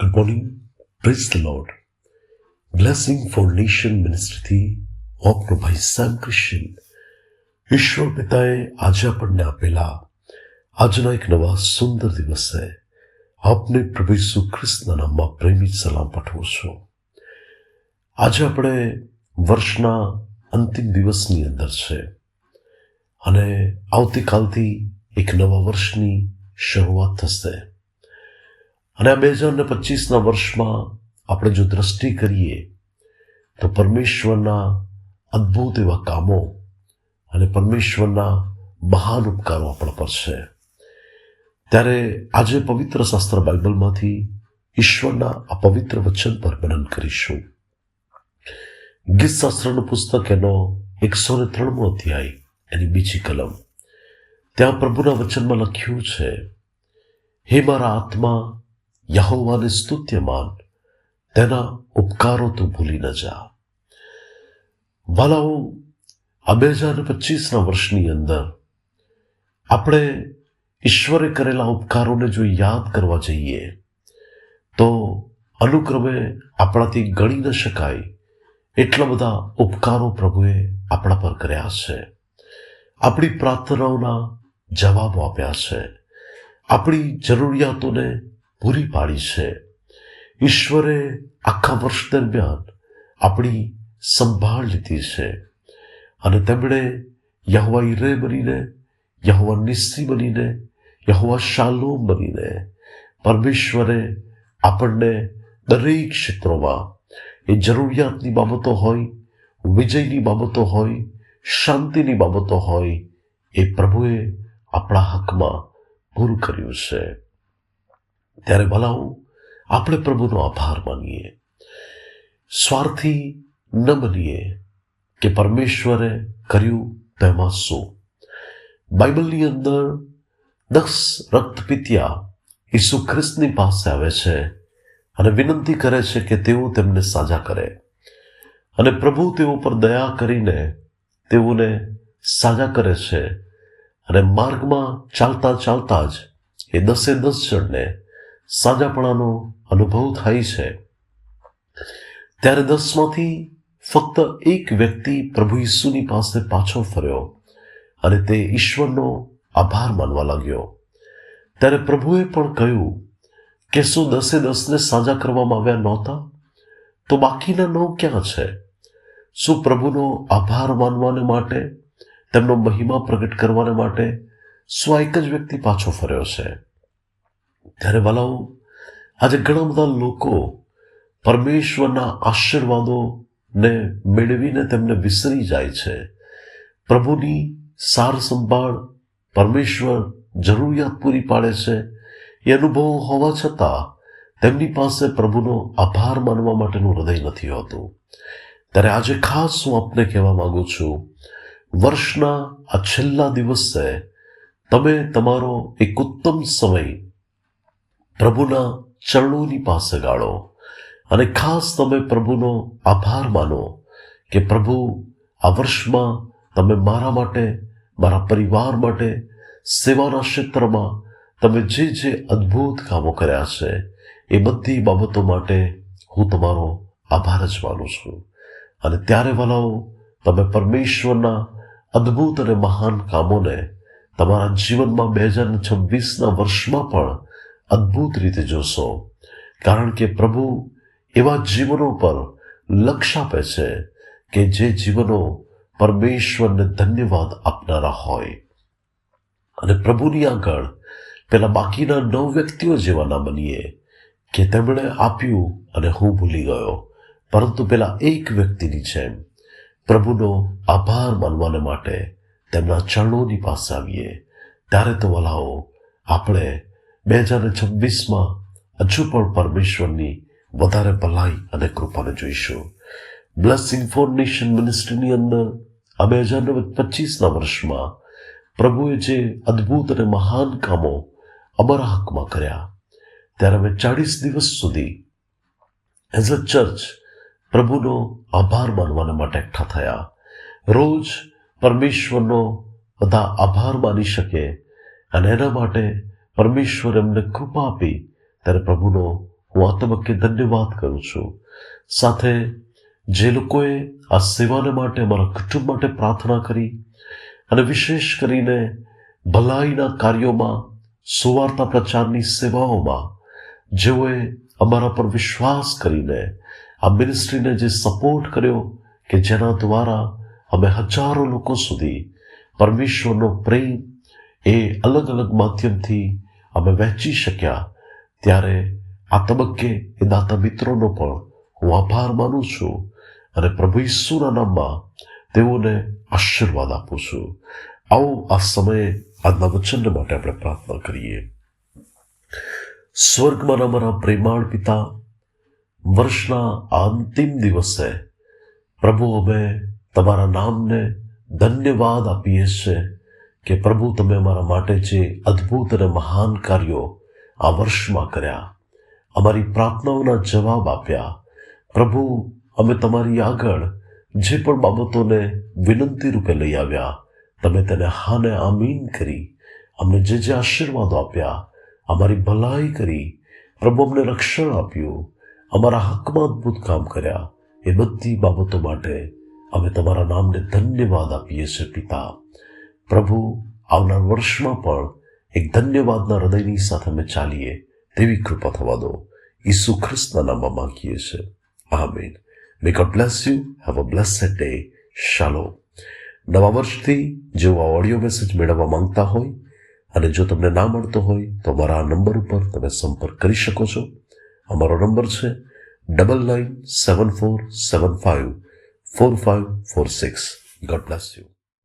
Good morning Praise the Lord blessing for Nation મિનિસ્ટ્રીથી આપનો ભાઈ સેમ ક્રિશ્ચિયન ઈશ્વર પિતાએ આજે આપણને આપેલા આજના એક નવા સુંદર દિવસે આપને પ્રભુ ઈસુ ખ્રિસ્તના નામમાં પ્રેમી સલામ પાઠવું છું આજે આપણે વર્ષના અંતિમ દિવસની અંદર છે અને આવતીકાલથી એક નવા વર્ષની શરૂઆત થશે અને બે હજાર ને પચીસના વર્ષમાં આપણે જો દ્રષ્ટિ કરીએ, તો પરમેશ્વરના અદ્ભુત એવા કામો અને પરમેશ્વરના મહાન ઉપકારો આપણા પર છે. ત્યારે આજે પવિત્ર શાસ્ત્ર બાઇબલમાંથી ઈશ્વરના આ પવિત્ર વચન પર મનન કરીશું. ગીત શાસ્ત્રનું પુસ્તક એનો એકસો ને ત્રણમો અધ્યાય, એની બીજી કલમ. ત્યાં પ્રભુના વચનમાં લખ્યું છે, હે મારા આત્મા યહોવાને સ્તુત્યમાન તેના ઉપકારો તું ભૂલી ન જા વાલાઓ આ બે હજાર પચીસના વર્ષની અંદર આપણે ઈશ્વરે કરેલા ઉપકારોને જો યાદ કરવા જઈએ તો અનુક્રમે આપણાથી ગણી ન શકાય એટલા બધા ઉપકારો પ્રભુએ આપણા પર કર્યા છે આપણી પ્રાર્થનાઓના જવાબો આપ્યા છે આપણી જરૂરિયાતોને પૂરી પાડી છે. ઈશ્વરે આખા વર્ષ દરમિયાન આપણી સંભાળ લીધી છે અને તેમણે યહવા ઈરે બનીને, યહવા નિસ્સી બનીને, યહવા શાલોમ બનીને પરમેશ્વરે આપણને દરેક ક્ષેત્રોમાં એ જરૂરિયાતની બાબતો હોય, વિજયની બાબતો હોય, શાંતિની બાબતો હોય એ પ્રભુએ આપણા હકમાં પૂરું કર્યું છે. ત્યારે ભલાવું આપણે પ્રભુનો આભાર માનીએ. સ્વાર્થી ન બનીએ કે પરમેશ્વરે કર્યું તેમાં શું. બાઇબલની અંદર દસ રક્તપિત્યા ઈસુ ખ્રિસ્તની પાસે આવે છે અને વિનંતી કરે છે કે તેઓ તેમને સાજા કરે. અને પ્રભુ તેઓ પર દયા કરીને તેઓને સાજા કરે છે અને માર્ગમાં ચાલતા ચાલતા જ એ દસે દસ જણને સાજાપણાનો અનુભવ થાય છે. ત્યારે દસમાંથી ફક્ત એક વ્યક્તિ પ્રભુ ઈસુની પાસે પાછો ફર્યો અને તે ઈશ્વરનો આભાર માનવા લાગ્યો. ત્યારે પ્રભુએ પણ કહ્યું કે શું દસે દસને સાજા કરવામાં આવ્યા નહોતા? તો બાકીના નવ ક્યાં છે? શું પ્રભુનો આભાર માનવાને માટે, તેમનો મહિમા પ્રગટ કરવાને માટે, શું એક જ વ્યક્તિ પાછો ફર્યો છે? ત્યારે વાલાઓ, આજે ઘણા બધા લોકો પરમેશ્વરના આશીર્વાદોને મેળવીને તેમને વિસરી જાય છે. પ્રભુની સાર સંભાળ પરમેશ્વર જરૂરિયાત પૂરી પાડે છે. એ અનુભવો હોવા છતાં તેમની પાસે પ્રભુનો આભાર માનવા માટેનું હૃદય નથી હોતું. ત્યારે આજે ખાસ હું આપને કહેવા માગું છું, વર્ષના આ છેલ્લા દિવસે તમે તમારો એક ઉત્તમ સમય પ્રભુના ચરણોની પાસે ગાળો. અને ખાસ તમે પ્રભુનો આભાર માનો કે પ્રભુ, આ વર્ષમાં તમે મારા માટે, મારા પરિવાર માટે, સેવાના ક્ષેત્રમાં તમે જે જે અદ્ભુત કામો કર્યા છે, એ બધી બાબતો માટે હું તમારો આભાર જ માનું છું. અને ત્યારે વાલાઓ, તમે પરમેશ્વરના અદ્ભુત અને મહાન કામોને તમારા જીવનમાં બે હજાર છવ્વીસના વર્ષમાં પણ અદ્ભુત રીતે જોશો. કારણ કે પ્રભુ એવા જીવનો પર લક્ષ્ય આપે છે કે જે જીવનો પરમેશ્વરને ધન્યવાદ આપનારા હોય. અને પ્રભુની આગળ પેલા બાકીના નવ વ્યક્તિઓ જેવાના બનીએ કે તેમણે આપ્યું અને હું ભૂલી ગયો. પરંતુ પેલા એક વ્યક્તિની જેમ પ્રભુનો આભાર માનવાને માટે તેમના ચરણોની પાસે આવીએ. ત્યારે તો વલાઓ, આપણે બે હજાર છવ્વીસમાં હજુ પણ પરમેશ્વરની વધારે ભલાઈ અને કૃપાને જોઈશું. બ્લેસિંગ ફોર નેશન મિનિસ્ટ્રીની અંદર આ બે હજાર પચીસના વર્ષમાં પ્રભુએ જે અદ્ભુત અને મહાન કામો અમારા હકમાં કર્યા. ત્યારે અમે ચાળીસ દિવસ સુધી એઝ અ ચર્ચ પ્રભુનો આભાર માનવાને માટે એકઠા થયા. રોજ પરમેશ્વરનો બધા આભાર માની શકે અને એના માટે પરમેશ્વર એમને કૃપા આપી ત્યારે પ્રભુનો હું આ તબક્કે ધન્યવાદ કરું છું. સાથે જે લોકોએ આ સેવાને માટે, અમારા કુટુંબ માટે પ્રાર્થના કરી અને વિશેષ કરીને ભલાઈના કાર્યોમાં, સુવાર્તા પ્રચારની સેવાઓમાં, જેઓએ અમારા પર વિશ્વાસ કરીને આ મિનિસ્ટ્રીને જે સપોર્ટ કર્યો કે જેના દ્વારા અમે હજારો લોકો સુધી પરમેશ્વરનો પ્રેમ એ અલગ અલગ માધ્યમથી અમે વહેંચી શક્યા ત્યારે આ તબક્કે એ દાતા મિત્રોનો પણ હું આભાર માનું છું અને પ્રભુ ઈસુના નામમાં તેઓને આશીર્વાદ આપું છું. આવો આ સમયે આજના વચન માટે આપણે પ્રાર્થના કરીએ. સ્વર્ગમાં અમારા પ્રેમાળ પિતા, વર્ષના અંતિમ દિવસે પ્રભુ અમે તમારા નામને ધન્યવાદ આપીએ છીએ. કે પ્રભુ તમે અમારા માટે જે અદ્ભુત અને મહાન કાર્યો આ વર્ષમાં કર્યા, અમારી પ્રાર્થનાઓના જવાબ આપ્યા. પ્રભુ, અમે તમારી આગળ જે પણ બાબતોને વિનંતી રૂપે લઈ આવ્યા, તમે તેને હાને આમીન કરી, અમને જે જે આશીર્વાદો આપ્યા, અમારી ભલાઈ કરી. પ્રભુ, અમને રક્ષણ આપ્યું, અમારા હકમાં અદ્ભુત કામ કર્યા. એ બધી બાબતો માટે અમે તમારા નામને ધન્યવાદ આપીએ છીએ, પિતા. પ્રભુ, આવનાર વર્ષમાં પણ એક ધન્યવાદના હૃદયની સાથે અમે ચાલીએ તેવી કૃપા થવા દો. ઈસુ ખ્રિસ્તના નામમાં માંગીએ છીએ. Amen. May God bless you have a blessed day શાલો નવા વર્ષથી જેઓ આ ઓડિયો મેસેજ મેળવવા માંગતા હોય અને જો તમને ના મળતો હોય તો અમારા આ નંબર ઉપર તમે સંપર્ક કરી શકો છો. અમારો નંબર છે double nine seven four seven five four five four six God bless you